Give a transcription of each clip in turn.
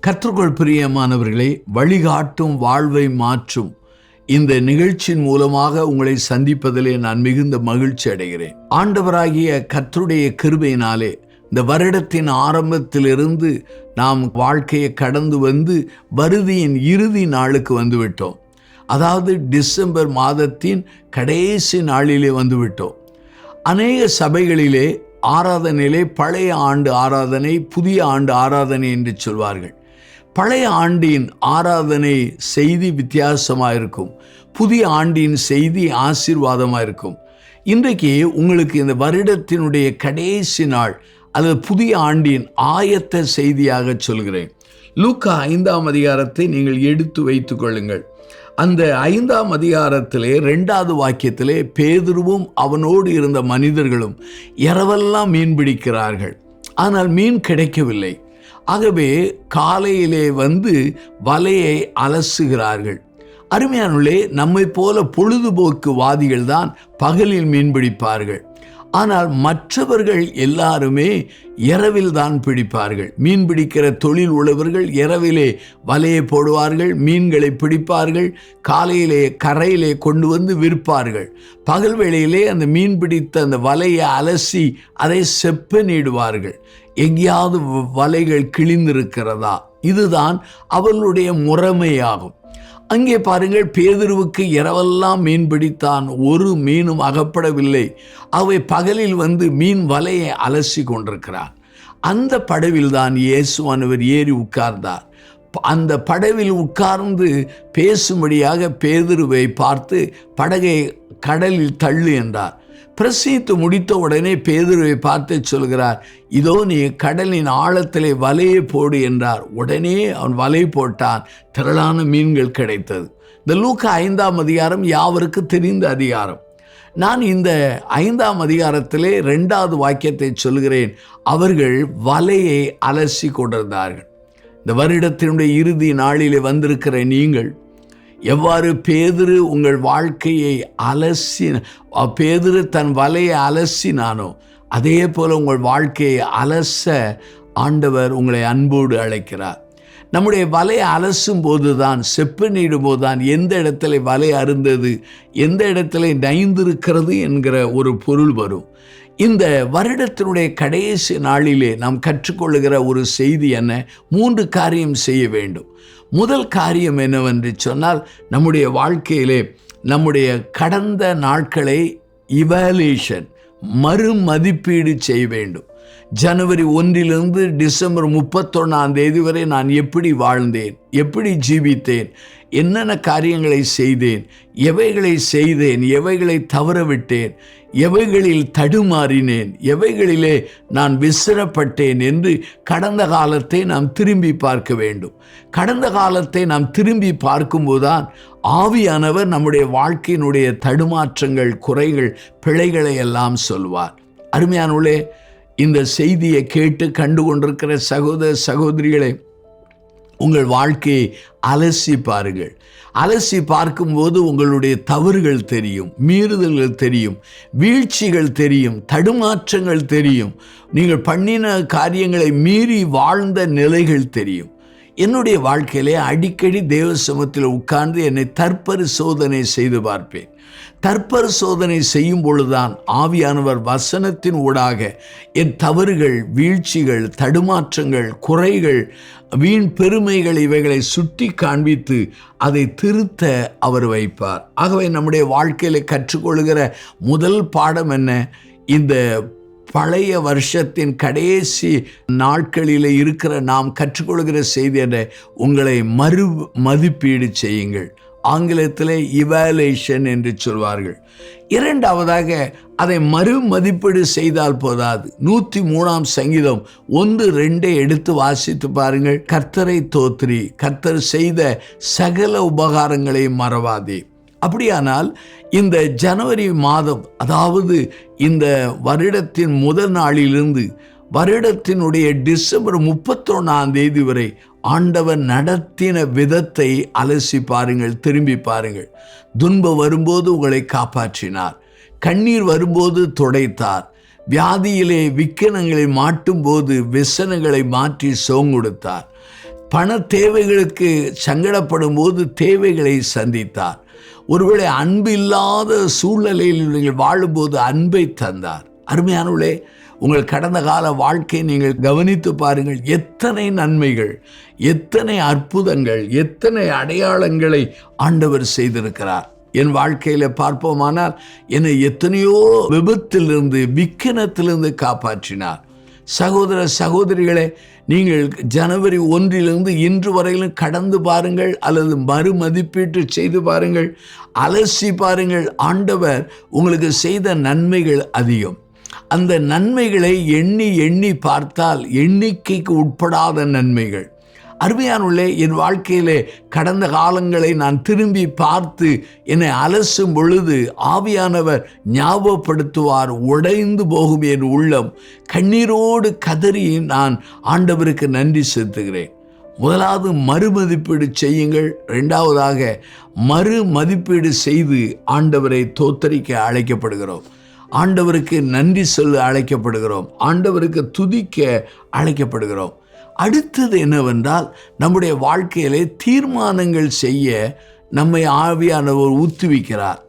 கற்றுக்கொள் பிரியமானவர்களே வழிகாட்டும் வாழ்வை மாற்றும் இந்த நிகழ்ச்சியின் மூலமாக உங்களை சந்திப்பதிலே நான் மிகுந்த மகிழ்ச்சி அடைகிறேன். ஆண்டவராகிய கற்றுடைய கிருபையினாலே இந்த வருடத்தின் ஆரம்பத்திலிருந்து நாம் வாழ்க்கையை கடந்து வந்து வருதியின் இறுதி நாளுக்கு வந்துவிட்டோம். அதாவது டிசம்பர் மாதத்தின் கடைசி நாளிலே வந்துவிட்டோம். அநேக சபைகளிலே ஆராதனையிலே பழைய ஆண்டு ஆராதனை புதிய ஆண்டு ஆராதனை என்று சொல்வார்கள். பழைய ஆண்டின் ஆராதனை செய்தி வித்தியாசமாக இருக்கும். புதிய ஆண்டின் செய்தி ஆசீர்வாதமாக இருக்கும். இன்றைக்கு உங்களுக்கு இந்த வருடத்தினுடைய கடைசி நாள் அல்லது புதிய ஆண்டின் ஆயத்த செய்தியாக சொல்கிறேன். லூக்கா ஐந்தாம் அதிகாரத்தை நீங்கள் எடுத்து வைத்துக் கொள்ளுங்கள். அந்த ஐந்தாம் அதிகாரத்திலே ரெண்டாவது வாக்கியத்திலே பேதுருவும் அவனோடு இருந்த மனிதர்களும் இரவெல்லாம் மீன் பிடிக்கிறார்கள். ஆனால் மீன் கிடைக்கவில்லை. ஆகவே காலையிலே வந்து வலையை அலசுகிறார்கள். அருமையானுள்ளே நம்மை போல பொழுதுபோக்கு வாதிகள் தான் பகலில் மீன் பிடிப்பார்கள். ஆனால் மற்றவர்கள் எல்லாருமே இரவில் தான் பிடிப்பார்கள். மீன் பிடிக்கிற தொழில் உள்ளவர்கள் இரவிலே வலையை போடுவார்கள் மீன்களை பிடிப்பார்கள் காலையிலே கரையிலே கொண்டு வந்து விற்பார்கள். பகல் வேளையிலே அந்த மீன் பிடித்த அந்த வலையை அலசி அதை செப்பனிடுவார்கள். எங்கேயாவது வலைகள் கிழிந்திருக்கிறதா? இதுதான் அவர்களுடைய முறைமையாகும். அங்கே பாருங்கள் பேதுருவுக்கு இரவெல்லாம் மீன் பிடித்தான். ஒரு மீனும் அகப்படவில்லை. அவை பகலில் வந்து மீன் வலையை அலசி கொண்டிருக்கிறார் அந்த படவில் தான் இயேசுவானவர் ஏறி உட்கார்ந்தார். அந்த படவில் உட்கார்ந்து பேசும்படியாக பேதுருவை பார்த்து படகை கடலில் தள்ளு என்றார். பிரசித்து முடித்த உடனே பேதுருவை பார்த்து சொல்கிறார் இதோ நீ கடலின் ஆழத்திலே வலையை போடு என்றார். உடனே அவன் வலை போட்டான். திரளான மீன்கள் கிடைத்தது. இந்த லூக்க ஐந்தாம் அதிகாரம் யாவருக்கு தெரிந்த அதிகாரம்? நான் இந்த ஐந்தாம் அதிகாரத்திலே ரெண்டாவது வாக்கியத்தை சொல்கிறேன். அவர்கள் வலையை அலசி கொண்டிருந்தார்கள். இந்த வருடத்தினுடைய இறுதி நாளிலே வந்திருக்கிற நீங்கள் எவ்வாறு பேதுரு உங்கள் வாழ்க்கையை அலசி பேதுரு தன் வலையை அலசினானோ அதே போல் உங்கள் வாழ்க்கையை அலச ஆண்டவர் உங்களை அன்போடு அழைக்கிறார். நம்முடைய வலையை அலசும் போது தான் செப்பு நீடும் போது தான் எந்த இடத்துல வலை அருந்தது எந்த இடத்துல நைந்திருக்கிறது என்கிற ஒரு பொருள் வரும். இந்த வருடத்தினுடைய கடைசி நாளிலே நாம் கற்றுக்கொள்ளுகிற ஒரு செய்தி என்ன? மூன்று காரியம் செய்ய வேண்டும். முதல் காரியம் என்னவென்று சொன்னால் நம்முடைய வாழ்க்கையிலே நம்முடைய கடந்த நாட்களை இவாலுவேஷன் மறுமதிப்பீடு செய்ய வேண்டும். ஜனவரி ஒன்றிலிருந்து டிசம்பர் முப்பத்தொன்னாம் தேதி வரை நான் எப்படி வாழ்ந்தேன் எப்படி ஜீவித்தேன் என்னென்ன காரியங்களை செய்தேன் எவைகளை செய்தேன் எவைகளை தவறவிட்டேன் எவைகளில் தடுமாறினேன் எவைகளிலே நான் விசிறப்பட்டேன் என்று கடந்த காலத்தை நாம் திரும்பி பார்க்க வேண்டும். கடந்த காலத்தை நாம் திரும்பி பார்க்கும்போதுதான் ஆவியானவர் நம்முடைய வாழ்க்கையினுடைய தடுமாற்றங்கள் குறைகள் பிழைகளை எல்லாம் சொல்வார். அருமையானுள்ளே இந்த செய்தியை கேட்டு கண்டு கொண்டிருக்கிற சகோதர சகோதரிகளை உங்கள் வாழ்க்கையை அலசி பாருங்கள். அலசி பார்க்கும்போது உங்களுடைய தவறுகள் தெரியும் மீறுதல்கள் தெரியும் வீழ்ச்சிகள் தெரியும் தடுமாற்றங்கள் தெரியும். நீங்கள் பண்ணின காரியங்களை மீறி வாழ்ந்த நிலைகள் தெரியும். என்னுடைய வாழ்க்கையிலே அடிக்கடி தேவ சமத்தில் உட்கார்ந்து என்னை தற்பரிசோதனை செய்து பார்ப்பேன். தற்பரிசோதனை செய்யும் பொழுதுதான் ஆவியானவர் வசனத்தின் ஊடாக என் தவறுகள் வீழ்ச்சிகள் தடுமாற்றங்கள் குறைகள் வீண் பெருமைகள் இவைகளை சுட்டி காண்பித்து அதை திருத்த அவர் வைப்பார். ஆகவே நம்முடைய வாழ்க்கையில் கற்றுக்கொள்கிற முதல் பாடம் என்ன? இந்த பழைய வருஷத்தின் கடைசி நாட்களில் இருக்கிற நாம் கற்றுக்கொள்கிற செய்தி என்ற உங்களை மறு மதிப்பீடு செய்யுங்கள். ஆங்கிலத்தில் இவாலேஷன் என்று சொல்வார்கள். இரண்டாவதாக அதை மறு மதிப்பீடு செய்தால் போதாது. நூற்றி மூணாம் சங்கீதம் ஒன்று ரெண்டை எடுத்து வாசித்து பாருங்கள். கர்த்தரை தோத்ரி கர்த்தர் செய்த சகல உபகாரங்களை மறவாதே. அப்படியானால் இந்த ஜனவரி மாதம் அதாவது இந்த வருடத்தின் முதல் நாளிலிருந்து வருடத்தினுடைய டிசம்பர் முப்பத்தொன்னாம் தேதி வரை ஆண்டவர் நடத்தின விதத்தை அலசி பாருங்கள் திரும்பி பாருங்கள். துன்பம் வரும்போது உங்களை காப்பாற்றினார். கண்ணீர் வரும்போது துடைத்தார். வியாதியிலே விக்கனங்களை மாட்டும் போது விசனங்களை மாற்றி சோங்கொடுத்தார் பண தேவைகளுக்கு சங்கடப்படும் போது தேவைகளை சந்தித்தார். ஒருவேளை அன்பு இல்லாத சூழ்நிலையில் நீங்கள் வாழும்போது அன்பை தந்தார். அருமையானவளே உங்கள் கடந்த கால வாழ்க்கையை நீங்கள் கவனித்து பாருங்கள். எத்தனை நன்மைகள் எத்தனை அற்புதங்கள் எத்தனை அடையாளங்களை ஆண்டவர் செய்திருக்கிறார். என் வாழ்க்கையில் பார்ப்போமானால் என்னை எத்தனையோ விபத்திலிருந்து விக்கினத்திலிருந்து காப்பாற்றினார். சகோதர சகோதரிகளே நீங்கள் ஜனவரி ஒன்றிலிருந்து இன்று வரையிலும் கடந்து பாருங்கள் அல்லது மறுமதிப்பீட்டு செய்து பாருங்கள் அலசி பாருங்கள். ஆண்டவர் உங்களுக்கு செய்த நன்மைகள் அதிகம். அந்த நன்மைகளை எண்ணி எண்ணி பார்த்தால் எண்ணிக்கைக்கு உட்படாத நன்மைகள். அருமையானுள்ளே என் வாழ்க்கையிலே கடந்த காலங்களை நான் திரும்பி பார்த்து என்னை அலசும் பொழுது ஆவியானவர் ஞாபகப்படுத்துவார். உடைந்து போகும் என் உள்ளம். கண்ணீரோடு கதறி நான் ஆண்டவருக்கு நன்றி செலுத்துகிறேன். முதலாவது மறுமதிப்பீடு செய்யுங்கள். ரெண்டாவதாக மறு மதிப்பீடு செய்து ஆண்டவரை தோத்தரிக்க அழைக்கப்படுகிறோம். ஆண்டவருக்கு நன்றி சொல்ல அழைக்கப்படுகிறோம். ஆண்டவருக்கு துதிக்க அழைக்கப்படுகிறோம். அடுத்தது என்னவென்றால் நம்முடைய வாழ்க்கையிலே தீர்மானங்கள் செய்ய நம்மை ஆவியானவர் ஊத்துவிக்கிறார்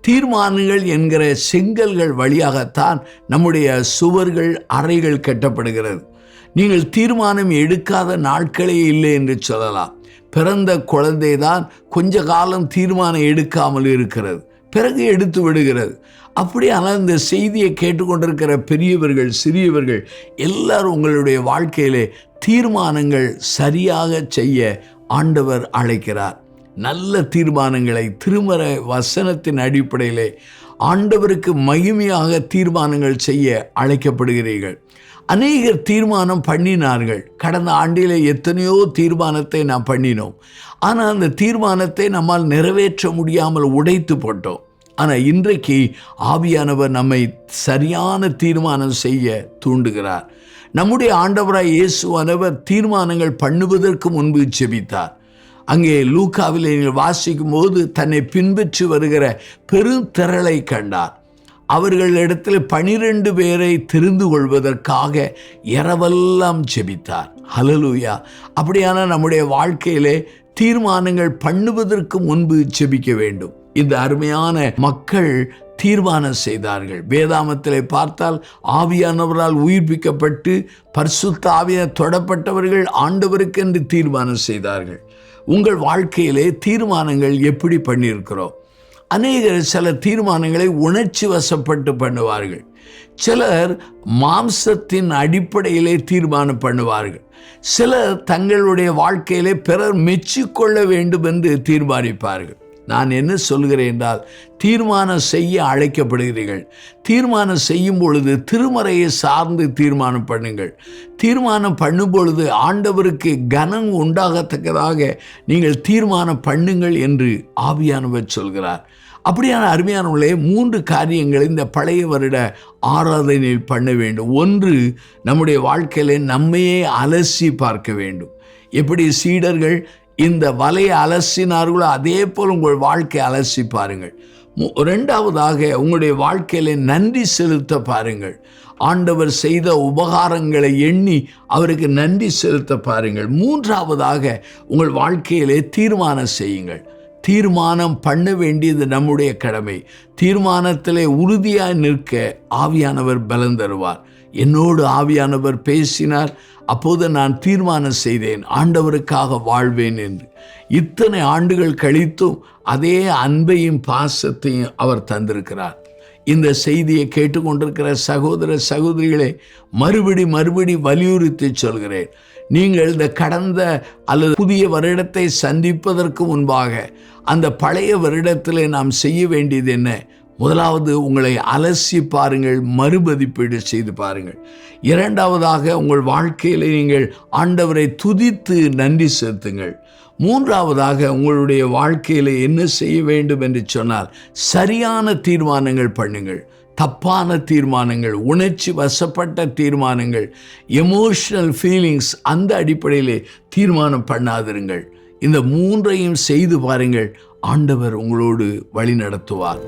தீர்மானங்கள் என்கிற செங்கல்கள் வழியாகத்தான் நம்முடைய சுவர்கள் அறைகள் கட்டப்படுகிறது. நீங்கள் தீர்மானம் எடுக்காத நாட்களே இல்லை என்று சொல்லலாம். பிறந்த குழந்தை தான் கொஞ்ச காலம் தீர்மானம் எடுக்காமல் இருக்கிறது. பிறகு எடுத்து விடுகிறது. அப்படியானால் இந்த செய்தியை கேட்டுக்கொண்டிருக்கிற பெரியவர்கள் சிறியவர்கள் எல்லாரும் உங்களுடைய வாழ்க்கையிலே தீர்மானங்கள் சரியாக செய்ய ஆண்டவர் அழைக்கிறார். நல்ல தீர்மானங்களை திருமற வசனத்தின் அடிப்படையிலே ஆண்டவருக்கு மகிமையாக தீர்மானங்கள் செய்ய அழைக்கப்படுகிறீர்கள். அநேகர் தீர்மானம் பண்ணினார்கள். கடந்த ஆண்டில் எத்தனையோ தீர்மானத்தை நாம் பண்ணினோம். ஆனால் அந்த தீர்மானத்தை நம்மால் நிறைவேற்ற முடியாமல் உடைத்து போட்டோம். ஆனால் இன்றைக்கு ஆவியானவர் நம்மை சரியான தீர்மானம் செய்ய தூண்டுகிறார். நம்முடைய ஆண்டவராய் இயேசுவானவர் தீர்மானங்கள் பண்ணுவதற்கு முன்பு செபித்தார் அங்கே லூக்காவில் நீங்கள் வாசிக்கும் போது தன்னை பின்பற்றி வருகிற பெருந்திரளை கண்டார். அவர்களிடத்தில் பனிரெண்டு பேரை தெரிந்து கொள்வதற்காக இரவெல்லாம் ஜெபித்தார். ஹலலூயா அப்படியான நம்முடைய வாழ்க்கையிலே தீர்மானங்கள் பண்ணுவதற்கு முன்பு ஜெபிக்க வேண்டும். இந்த அருமையான மக்கள் தீர்மானம் செய்தார்கள். வேதாமத்திலே பார்த்தால் ஆவியானவரால் உயிர்ப்பிக்கப்பட்டு பரிசுத்த ஆவிய தொடப்பட்டவர்கள் ஆண்டவருக்கு என்று தீர்மானம் செய்தார்கள். உங்கள் வாழ்க்கையிலே தீர்மானங்கள் எப்படி பண்ணியிருக்கிறோம்? அநேகர் சில தீர்மானங்களை உணர்ச்சி வசப்பட்டு பண்ணுவார்கள். சிலர் மாம்சத்தின் அடிப்படையிலே தீர்மானம் பண்ணுவார்கள். சிலர் தங்களுடைய வாழ்க்கையிலே பிறர் மெச்சிக்கொள்ள வேண்டும் என்று தீர்மானிப்பார்கள். நான் என்ன சொல்கிறேன் என்றால் தீர்மானம் செய்ய அழைக்கப்படுகிறீர்கள். தீர்மானம் செய்யும் பொழுது திருமறையை சார்ந்து தீர்மானம் பண்ணுங்கள். தீர்மானம் பண்ணும் பொழுது ஆண்டவருக்கு கனம் உண்டாகத்தக்கதாக நீங்கள் தீர்மானம் பண்ணுங்கள் என்று ஆவியானவர் சொல்கிறார். அப்படியான அருமையானவர்களே மூன்று காரியங்களை இந்த பழைய வருட ஆராதனையில் பண்ண வேண்டும். ஒன்று நம்முடைய வாழ்க்கையில் நம்மையே அலசி பார்க்க வேண்டும். எப்படி சீடர்கள் இந்த வலையை அலசினார்களோ அதே போல் உங்கள் வாழ்க்கை அலசி பாருங்கள். ரெண்டாவதாக உங்களுடைய வாழ்க்கையில நன்றி செலுத்த பாருங்கள். ஆண்டவர் செய்த உபகாரங்களை எண்ணி அவருக்கு நன்றி செலுத்த பாருங்கள். மூன்றாவதாக உங்கள் வாழ்க்கையிலே தீர்மானம் செய்யுங்கள். தீர்மானம் பண்ண வேண்டியது நம்முடைய கடமை. தீர்மானத்திலே உறுதியாக நிற்க ஆவியானவர் பலன் தருவார். என்னோடு ஆவியானவர் பேசினார். அப்போது நான் தீர்மானம் செய்தேன். ஆண்டவருக்காக வாழ்வேன் என்று. இத்தனை ஆண்டுகள் கழித்தும் அதே அன்பையும் பாசத்தையும் அவர் தந்திருக்கிறார். இந்த செய்தியை கேட்டுக்கொண்டிருக்கிற சகோதர சகோதரிகளை மறுபடி மறுபடி வலியுறுத்தி சொல்கிறேன். நீங்கள் இந்த கடந்த அல்லது புதிய வருடத்தை சந்திப்பதற்கு முன்பாக அந்த பழைய வருடத்தில் நாம் செய்ய வேண்டியது என்ன? முதலாவது உங்களை அலசி பாருங்கள் மறுமதிப்பீடு செய்து பாருங்கள். இரண்டாவதாக உங்கள் வாழ்க்கையில் நீங்கள் ஆண்டவரை துதித்து நன்றி செலுத்துங்கள். மூன்றாவதாக உங்களுடைய வாழ்க்கையில் என்ன செய்ய வேண்டும் என்று சொன்னால் சரியான தீர்மானங்கள் பண்ணுங்கள். தப்பான தீர்மானங்கள் உணர்ச்சி வசப்பட்ட தீர்மானங்கள் எமோஷனல் ஃபீலிங்ஸ் அந்த அடிப்படையிலே தீர்மானம் பண்ணாதிருங்கள். இந்த மூன்றையும் செய்து பாருங்கள் ஆண்டவர் உங்களோடு வழி நடத்துவார்